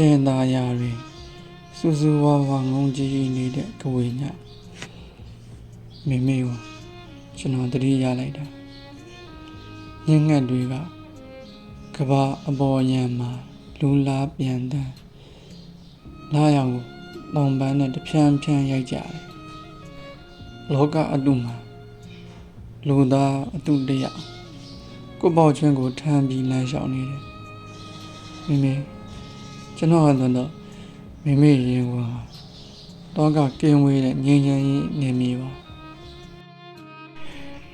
ကျန်သာယာတွင်စူးစူးဝါးဝါငုံကြည့်နေတဲ့ကဝေညမိမိကိုကျွန်တော်တတိရလိုက်တာညငတ်တွေကကဘာအပေါ်ယံမှာလူလားပြန်တန်းလာရောင်ကိုတောင်ပန်းနဲ့တဖြန်းဖြန်းရိုက်ကြတယ်လောကအတုမှာလူသားအတုတရကိုပေါ့ချင်းကိုထမ်းပြီးလမ်းလျှောက်နေတယ်မိမိ ကျွန်တော်ကတော့မိမိရင်ကတော့ကကင်းဝေးတဲ့ငြိမ်းချမ်းရေးနေမည်ပါ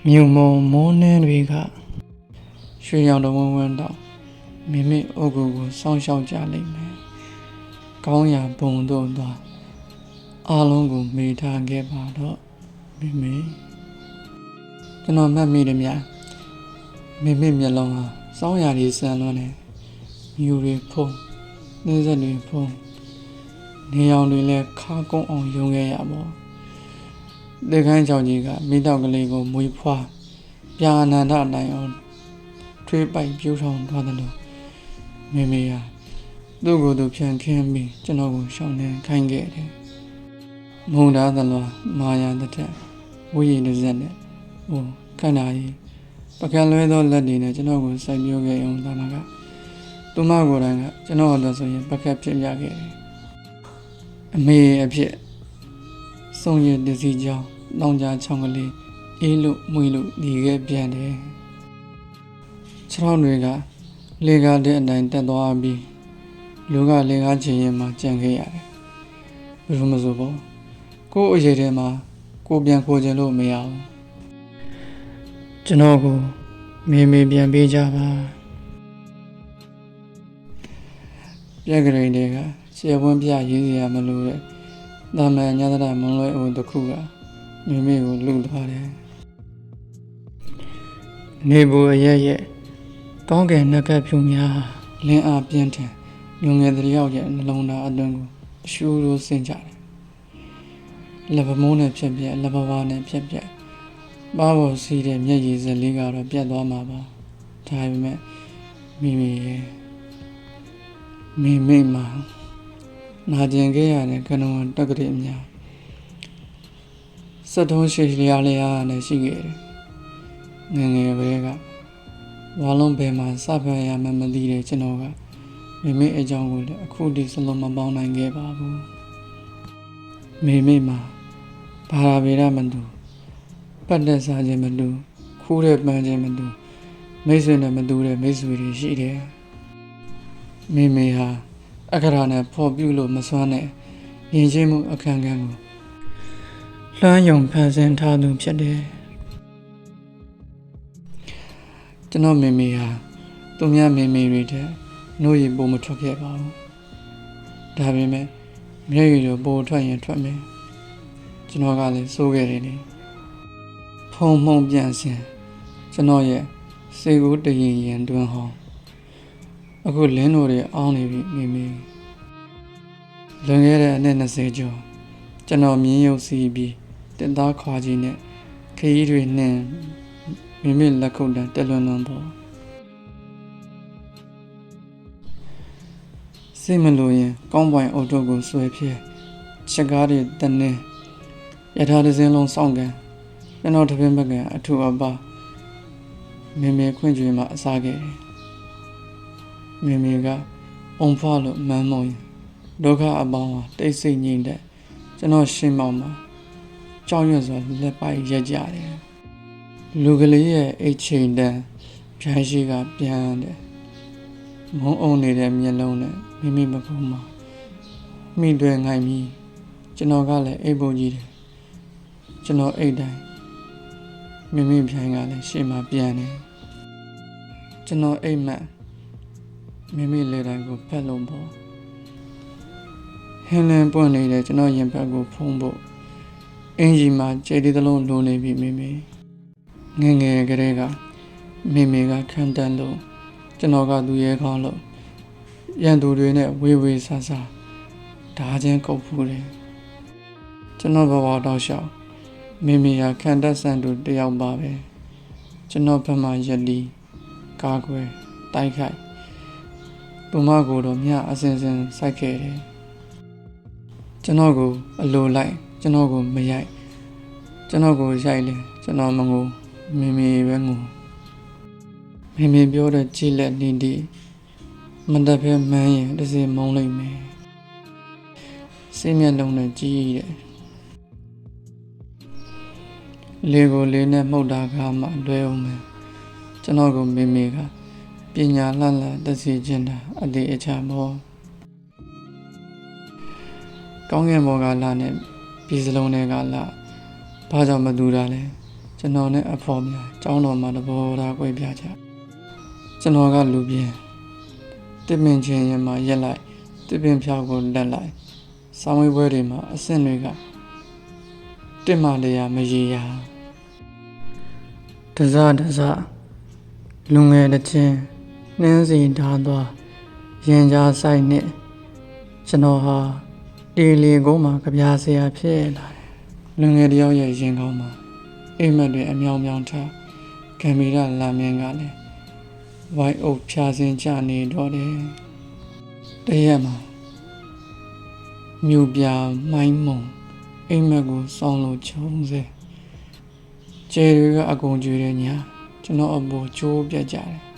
မြုံမုံမိုးနှင်းတွေကရွှေရောင်တော်ဝန်းဝန်းတော့မိမိအုပ်ကိုကိုစောင်းရှောက်ကြလိမ့်မယ်ကောင်းရာဘုံတို့သွားအားလုံးကိုမေးထားခဲ့ပါတော့မိမိကျွန်တော်မှတ်မိတယ်များမိမိမျက်လုံးဟာစောင်းရာတွေဆန်လွန်းနေမြူတွေဖုံး နှင်းဆက်တွေဖုံးနေအောင်တွေလည်းခါကုန်းအောင်ယုံခဲ့ရပါတေခိုင်းချောင်ကြီးကမိတော့ကလေးကိုမွေးဖွားပြာအနန္တနိုင်အောင်ထွေးပိုက်ပြူးထောင်သွားတယ်လို့မိမိဟာသူ့ကိုယ်သူဖြန့်ခင်းပြီးကျွန်တော်ကိုရှောင်းနေခိုင်းခဲ့တယ်မုံသားသလောမာယာတစ်ထက်ဝိရည်တစ်စက်နဲ့ဟိုခန္ဓာကြီးပကံလွဲသောလက်တွေနဲ့ကျွန်တော်ကိုစိုက်ပျိုးခဲ့အောင်သာနာက သူမကိုယ်တိုင်ကကျွန်တော်တို့ဆိုရင်ပကက်ဖြစ်ပြခဲ့တယ်အမေအဖြစ်စုံရည်တစီကြောင်းတောင်ကြားချောင်းကလေးအေးလို့မွေလို့ဒီခဲ့ပြန်တယ်ခြေထောက်တွေကလေကားတဲ့အတိုင်းတက်သွားပြီးလူကလေကားချင်ရင်မှကြံခဲ့ရတယ်ဘယ်လိုမဆိုပေါ့ကို့အရေးထဲမှာကိုပြန်ခိုးခြင်းလို့မရဘူးကျွန်တော်ကိုမေမေပြန်ပေးကြပါ ပြက်ကလေးတွေကရှယ်ဝန်းပြရေးစရာမလိုတဲ့တာမန်ညသဒမွန်လွဲအိုတစ်ခုကမိမိကိုလူထားတယ်နေဘူးအရဲ့ရဲ့ကောင်းကင်နှက်ကပ်ဖြူများလင်းအားပြင်းထန်ညုံငယ်တယောက်ရဲ့နှလုံးသားအတွင်းကိုအရှူလိုဆင်းကြတယ်လက်ပမိုးနဲ့ဖြက်ပြက်လက်ပပါနဲ့ဖြက်ပြက်ပါပေါ်စီးတဲ့မျက်ရည်စက်လေးကတော့ပြတ်သွားမှာပါဒါပေမဲ့မိမိရဲ့ မိမိမှာနာကျင်ခဲ့ရတဲ့ကနုံတက်ကလေးအများစက်တုံးရှိလျားလျားနဲ့ရှိခဲ့တယ်ငယ်ငယ်ပဲကဝါလုံးဘယ်မှာစဖတ်ရမှမသိတဲ့ကျွန်တော်ကမိမိအကြောင်းကိုလည်းအခုထိစလုံးမပေါင်းနိုင်ခဲ့ပါဘူးမိမိမှာဘာသာဗေဒမတူပတ်သက်စားခြင်းမတူခိုးတဲ့ပန်းခြင်းမတူမိတ်ဆွေနဲ့မတူတဲ့မိတ်ဆွေတွေရှိတယ် မိမိဟာအခရာနဲ့ဖော်ပြလို့မစွမ်းတဲ့ယဉ်ကျေးမှုအခမ်းကဏ္ဍကိုလွှမ်းယုံဖန်ဆင်းထားသူဖြစ်တယ်ကျွန်တော်မိမိဟာသူများမိမိတွေတဲ့နှုတ်ရပုံမထွက်ခဲ့ပါဘူးဒါပေမဲ့မျက်ရည်တို့ပိုထွက်ရင်ထွက်မယ်ကျွန်တော်ကလည်းစိုးခဲ့တယ်လေဖုံမှုံပြန်စင်ကျွန်တော်ရဲ့စေကူတရင်ရင်တွင်ဟောင်း အခုလင်းတို့တွေအောင်းနေပြီမိမိလွန်ခဲ့တဲ့အနှစ်20ကျော်ကျွန်တော်မြင်းရုပ်စီးပြီးတင်သားခွာကြီးနဲ့ခရီးတွေနှင်းမိမိလက်ခုပ်တန်းတက်လွန်လွန်ပေါ်စိတ်မလို့ရင်ကောင်းပွိုင်အုတ်တို့ကိုဆွဲဖြဲချက်ကားတွေတနေရထားတစ်စင်းလုံးစောင့်ကန်ကျွန်တော်တပင်းဘက်ကအထူအပါမေမေခွင့်ကြွေမှာအစားခဲ့တယ် မေမေကအုံဖွားလို့မမ်းမုံရင်ဒုက္ခအပေါင်းဟာတိတ်ဆိတ်ငြိမ်တဲ့ကျွန်တော်ရှင်းမောင်မှာကြောက်ရွံ့စွာလက်ပိုက်ရက်ကြတယ်လူကလေးရဲ့အိတ်ချိန်တန်းဖြန်းရှိကပြန်တယ်မုံအုံနေတဲ့မျက်လုံးနဲ့မိမိမကုန်းမှာမိတွေငိုင်ပြီးကျွန်တော်ကလည်းအိတ်ပုံကြီးတယ်ကျွန်တော်အိတ်တိုင်းမိမိဖြိုင်းကလည်းရှေ့မှာပြန်တယ်ကျွန်တော်အိတ်မှတ် မိမိလေတိုင်းကိုဖက်လုံးပေါ်ဟင်းလင်းပွင့်နေတဲ့ကျွန်တော်ရင်ဘတ်ကိုဖုံးဖို့အင်ဂျီမှာခြေဒီသလုံးလိုနေပြီမိမိငယ်ငယ်ကလေးကမိမိကခံတန်းလို့ကျွန်တော်ကသူရဲကောင်းလို့ရန်သူတွေနဲ့ဝေးဝေးဆဆဓာချင်းကုတ်ဖူးတယ်ကျွန်တော်ဘဝတော့ရှောက်မိမိကခံတတ်ဆန်သူတယောက်ပါပဲကျွန်တော်ဘက်မှရက်လီကာကွယ်တိုက်ခိုက်ပ သူမကိုတော့မြအစင်စင်စိုက်ခဲ့တယ်ကျွန်တော်ကိုအလိုလိုက်ကျွန်တော်ကိုမရိုက်ကျွန်တော်ကိုရိုက်လေကျွန်တော်မငိုမေမေပဲငိုမေမေပြောတဲ့ကြည်လက်နေဒီမတတ်ဖဲမန်းရင်တစ်စီမုံလိုက်မယ်စိတ်မျက်လုံးနဲ့ကြည်တဲ့လေကိုလေးနဲ့မှုတ်တာကမှလွဲအောင်မယ်ကျွန်တော်ကိုမေမေက ပညာလှလှတစီခြင်းတာအတိအချာမောကောင်းကင်ဘောကလာနဲ့ပြည်စလုံးတွေကလာဘာကြောင့်မတူတာလဲကျွန်တော်နဲ့အဖော်များကျောင်းတော်မှာတဘောထားကွဲပြားကြကျွန်တော်ကလူပြင်းတစ်ပင်ချင်းရင်မှာရက်လိုက်တစ်ပင်ဖြောက်ကိုလက်လိုက်ဆောင်းဝေးပွဲတွေမှာအဆင့်တွေကတစ်မှတရာမရေရာတစတစလူငယ်တစ်ချင်း နှင်းစီထားသွားရင်ကြားဆိုင်နဲ့ကျွန်တော်ဟာဒီလီကုန်းမှာကြပြားစရာဖြစ်လာတယ်လူငယ်တယောက်ရဲ့ရင်ကောင်းမှာအိမ်မက်တွေအမြောင်မြောင်ထားကင်မရာလာမြင်ကလည်းဝိုင်းအုပ်ဖြာစင်ကြနေတော့တယ်တရက်မှာမြူပြမိုင်းမုံအိမ်မက်ကိုစောင်းလို့ချုံစေကျဲတွေကအကုန်ကျွေးတဲ့ညာကျွန်တော်အပေါ်ကျိုးပြတ်ကြတယ်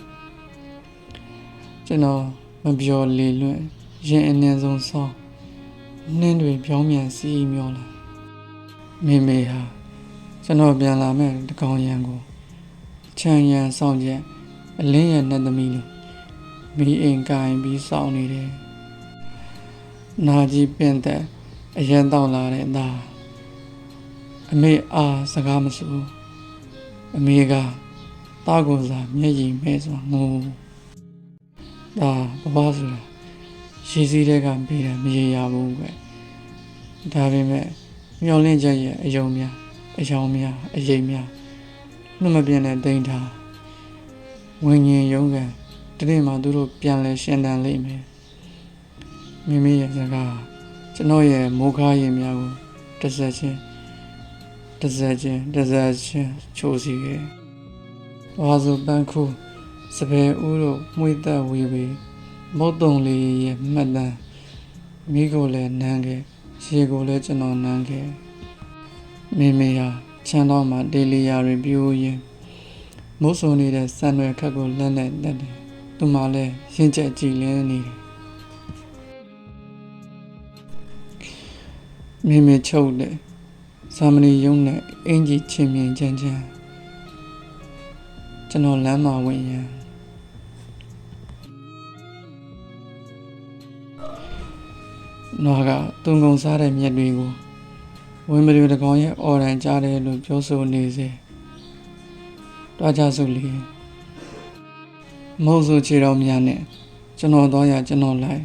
ကျွန်တော်မပြောလေလွန့်ရင်အနှင်းဆုံးဆောင်းနှင်းတွေပြောင်းပြန်စီးမျောလာမိမေဟာကျွန်တော်ပြန်လာမဲ့တကောင်ရံကိုချမ်းရံဆောင်ချက်အလင်းရဲ့နှက်သမီးလိုမိအိမ်ကိုင်ပြီးစောင့်နေတယ်နာကြီးပင်တဲ့အရင်တောင်းလာတဲ့အသားအမေအားစကားမစိုးအမေကတားကိုစားမျက်ရည်မဲစွာငို ဒါဘဘဆိုတာရှိစည်းတဲ့ကပေးတာမရေရဘူးကွဒါပေမဲ့မျောလင့်ချက်ရဲ့အယုံများအယောင်များအရေးများနှမပြင်းတဲ့တိမ်ထားဝิญဉ်ရုံးကန်တနေ့မှသူတို့ပြန်လဲရှင်းတန်လိမ့်မယ်မိမိရဲ့စကားကျွန်တော်ရဲ့မိုးကားရင်များကိုတစ်ဆက်ချင်းတစ်ဆက်ချင်းတစ်ဆက်ချင်းချိုးစီခဲ့။ဝါစုပန်းခု စပယ်ဦးတို့မှွေသက်ဝေးပြီးမုတ်တုံလေးရဲ့မှတ်တမ်းမိကိုလည်းနမ်းခဲ့ရေကိုလည်းကျွန်တော်နမ်းခဲ့မိမိဟာချမ်းတော်မှာဒေလီယာတွေပြိုးရင်မိုးဆုံနေတဲ့ဆန်ရွယ်ခက်ကိုလက်နဲ့တက်တယ်သူမှလည်းရင်ကျက်ကြည်လင်းနေတယ်မိမိချုပ်တယ်သာမဏေယုံနဲ့အင်ကြီးချင်းမြင်ချမ်းချမ်းကျွန်တော်လမ်းမှာဝင်ရန် နွားကတုံကုံစားတဲ့မြက်တွေကိုဝင်းမတွေတကောင်ရဲ့အော်ရန်ကြားတယ်လို့ပြောဆိုနေစေတွားကြစုလေးမဟုတ်ဆိုခြေတော်များနဲ့ကျွန်တော်တော့ရကျွန်တော်လိုက်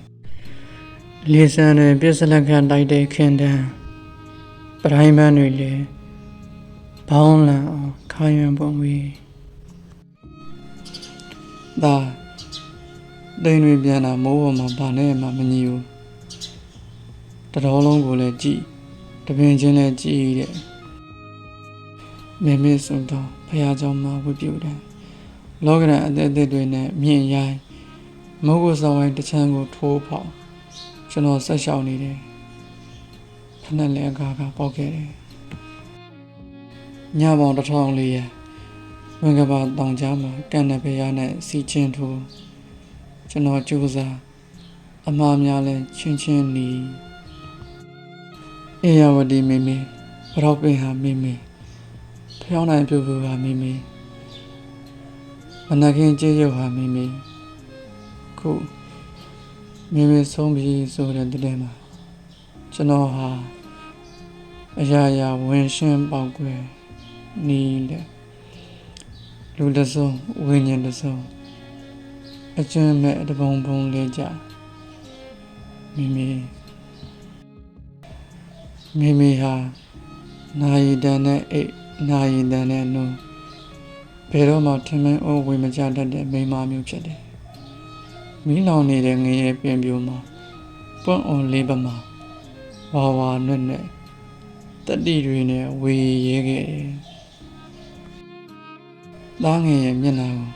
လေဆန်တွေပြစ်စလက်ခံတိုက်တဲ့ခင်တန်းပရိုင်းပန်းတွေလည်းဘောင်းလန်အောင်ခိုင်းရန်ပုံဝေးဒါတိန်တွေပြန်လာမိုးပေါ်မှာဘာနဲ့မှမညီဘူး တတော်လုံးကိုလည်းကြည်တပင်ချင်းလည်းကြည်တဲ့မေမေဆုံးတော်ဖရာကြောင့်မှာဝိပုဒံလောကရန်အသက်အသက်တွေနဲ့မြင့်ရိုင်းမဟုတ်ကိုဆောင်ဝိုင်းတချမ်းကိုထိုးဖောက်ကျွန်တော်ဆက်ရှောင်နေတယ်ဖနက်လည်းအကားကပေါက်ခဲ့တယ်ညပေါင်1400ရဝင်ကဘာတောင်ကြားမှာကန်နဘေးရနဲ့စီချင်းထိုးကျွန်တော်ကြိုးစားအမှားများလဲချင်းချင်းနီး အေယဝတီမိမိဘရောက်ပင်ဟာမိမိဖျောင်းနိုင်ပြူပြူဟာမိမိမနခင်ကြေးရုပ်ဟာမိမိခုမိမိဆုံးပြီဆိုတဲ့တည်းမှာကျွန်တော်ဟာအရာရာဝင်ရှင်းပေါက်ကွယ်နီးတဲ့လူတစုံဝိညာဉ်တစုံအကျွမ်းမဲ့တပုံပုံလေးကြမိမိ မိမိဟာနာယီတန်နဲ့အိတ်နာယီတန်နဲ့နုံဘယ်တော့မှထမင်းအိုးဝေမကြတတ်တဲ့မိန်းမမျိုးဖြစ်တယ်။မိလောင်နေတဲ့ငရဲပင်ပြိုမှာပွန့်အောင်လေးပမာဝါဝါနွတ်နဲ့တတိတွေနဲ့ဝေရဲခဲ့တယ်။သားငယ်ရဲ့မျက်နှာကို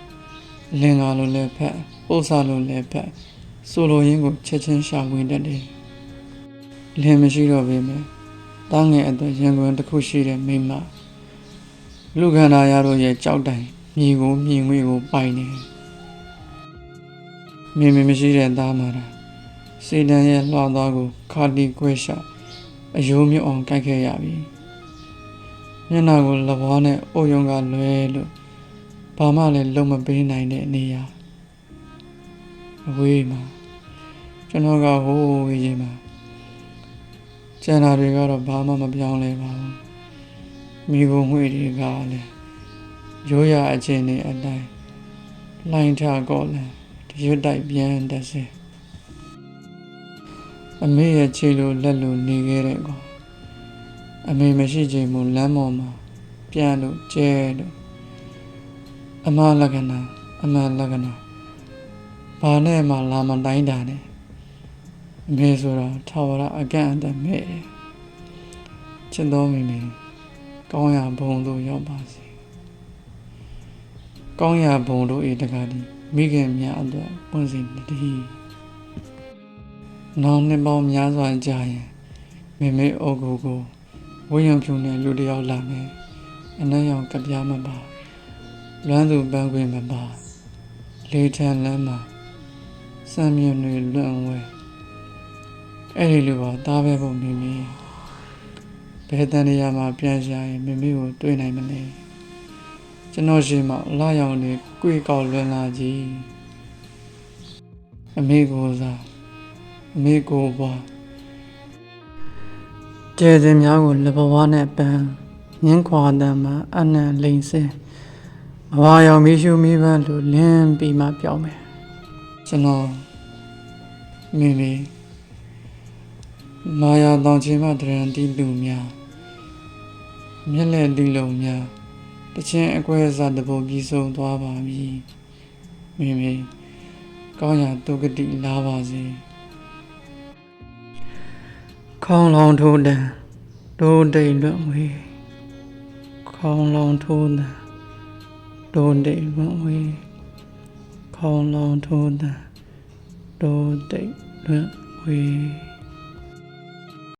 လင်္ကာလိုလည်းဖက်ပို့စာလိုလည်းဖက်ဆိုလိုရင်းကိုချက်ချင်းရှာဝင်တတ်တယ်လင်းမရှိတော့ပေမဲ့ တားငယ်အတွက်ရန်ကုန်တစ်ခုရှိတဲ့မိန်းမလူခန္ဓာရတို့ရဲ့ကြောက်တိုင်မြေကိုမြင်ငွေကိုပိုင်နေမြင်မမရှိတဲ့သားမာတာစေတံရဲ့လွှာသွားကိုခါတီကွဲရှာအယိုးမြုပ်အောင်ကြိုက်ခဲ့ရပြီမျက်နှာကိုလဘွားနဲ့အုပ်ယုံကလွဲလို့ဘာမှလည်းလုံမပေးနိုင်တဲ့နေရာအဝေးမှာကျွန်တော်ကဟိုးဝေးကြီးမှာ ကျန်တာတွေကတော့ဘာမှမပြောင်းလဲပါဘူးမိဘငွေတွေကလည်းရိုးရအချင်းနဲ့အတိုင်းလိုင်းထကောလည်းတရွတ်တိုက်ပြန်တက်စေအမေရဲ့ခြေလိုလက်လိုနေခဲ့တဲ့ကောင်အမေမရှိချိန်မို့လမ်းပေါ်မှာပြန်လို့ကျဲလို့အမလက္ခဏာအမလက္ခဏာဘာနဲ့မှလာမတိုင်းတာနဲ့အ မေဆိုတော့ထာဝရအကန့်အသတ်မဲ့တယ်ချစ်တော်မိမိကောင်းရာဘုံတို့ရောက်ပါစေကောင်းရာဘုံတို့ဤတကားဒီမိခင်များအတွက်ပွင့်စီတည်းနောင်နှစ်ပေါင်းများစွာကြာရင်မိမိအုပ်ကိုကိုဝိယံဖြူနဲ့လူတစ်ယောက်လာမယ်အနှံ့ရောင်ကပြားမပါလွမ်းသူပန်းခွေမပါလေထန်လမ်းမှာစံမြင့်တွေလွန့်ဝဲ အဲ့ဒီလိုပါသားပဲဖို့မိမိဘယ်တန်ရမှာပြန်ရှာရင်မိမိကိုတွေ့နိုင်မလဲကျွန်တော်ရှိမှလာရောင်နေကြွေကောက်လွင်လာကြီးအမေကိုစားအမေကိုဘွားကျဲစင်များကိုလဘဝနဲ့ပန်းငင်းခွာတမ်းမှာအနံလိန်စင်အဝါရောင်မီးရှူမီးပန်းလိုလင်းပြီးမှပြောင်းမယ်ကျွန်တော်မိမိ မာယာတောင်ချင်းမတရန်တီလူများမျက်လက်တီလုံးများတချင်းအကွဲစားတပုံပြီးဆုံးသွားပါပြီမိမိကောင်းရာဒုက္ကတိလာပါစေခေါင်းလောင်ထိုးတံဒိုးတိတ်လွတ်ဝေးခေါင်းလောင်ထိုးတံဒိုးတိတ်လွတ်ဝေးခေါင်းလောင်ထိုးတံဒိုးတိတ်လွတ်ဝေး